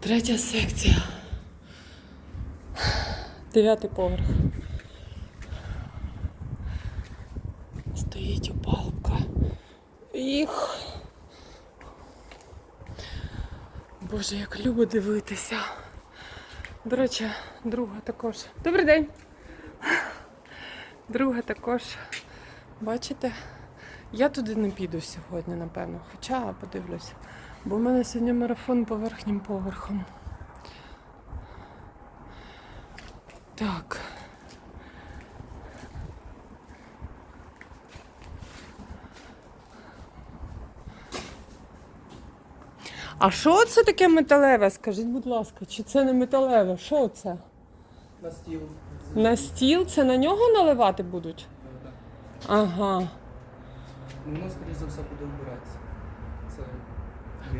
Третя секція. Дев'ятий поверх. Стоїть опалубка. Їх. Боже, як любо дивитися. До речі, друга також. Добрий день. Друга також. Бачите? Я туди не піду сьогодні, напевно. Хоча подивлюсь. Бо в мене сьогодні марафон по верхнім поверхам. Так. А що це таке металеве? Скажіть, будь ласка, чи це не металеве? Що це? На стіл. На стіл це на нього наливати будуть? Так. Ага. Ну, Воно, скоріш за все, буде вбиратися. Це.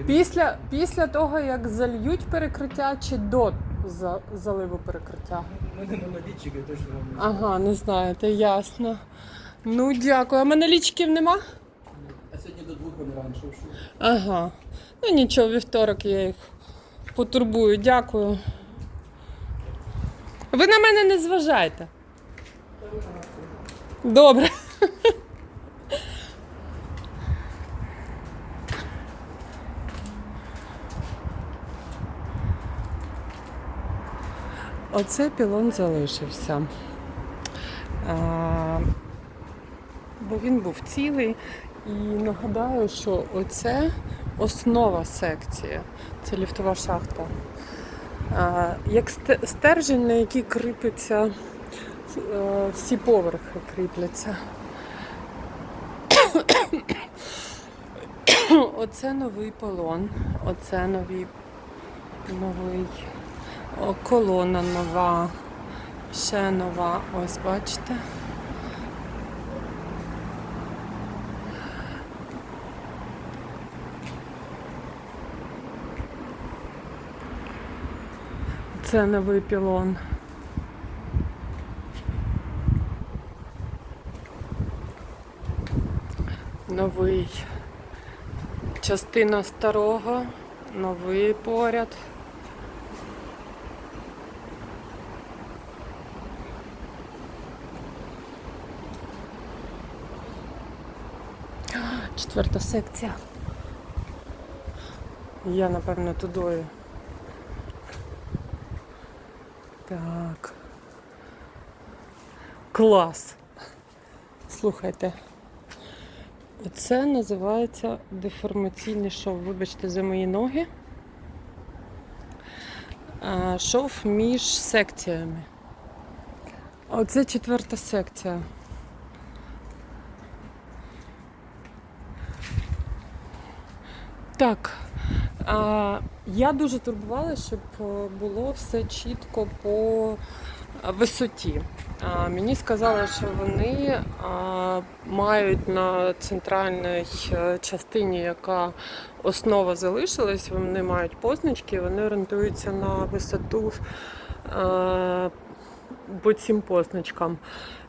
Після, після того, як зальють перекриття, чи до за, заливу перекриття? Ми не налічики, точно вам не Ага, не знаєте, ясно. Ну, дякую. А мене лічків нема? А сьогодні до двох вони раніше вшли. Ага. Ну нічого, вівторок я їх потурбую. Дякую. Ви на мене не зважайте. Добре. Оце пілон залишився. А, бо він був цілий. І нагадаю, що оце основа секції. Це ліфтова шахта. А, як стержень, на який кріпиться е, всі поверхи кріпляться. Оце новий полон, оце новий, новий о, колона нова, ще нова. Ось бачите. Це новий пілон. Новий. Частина старого, новий поряд. А, Четверта секція. Я, напевно, тудою. Так. Клас. Слухайте. Це називається деформаційний шов. Вибачте за мої ноги. Шов між секціями. Оце четверта секція. Так. А, я дуже турбувалася, щоб е, було все чітко по е, висоті. А, мені сказали, що вони а, мають на центральній е, частині, яка основа залишилась, вони мають позначки, вони орієнтуються на висоту е, по цим позначкам.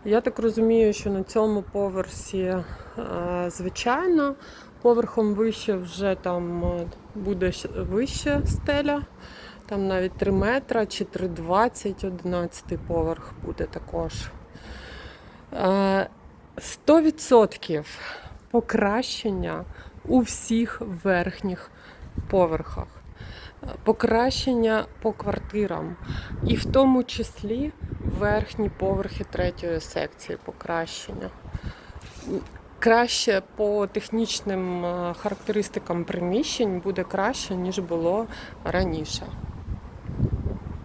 Я так розумію, що на цьому поверсі е, звичайно, поверхом вище вже там е, буде вище стеля. Там навіть 3 метра чи 3,20, 11 поверх буде також. Е, 100% покращення у всіх верхніх поверхах. Е, Покращення по квартирам. І в тому числі верхні поверхи третьої секції покращення. Краще по технічним е, характеристикам приміщень буде краще, ніж було раніше.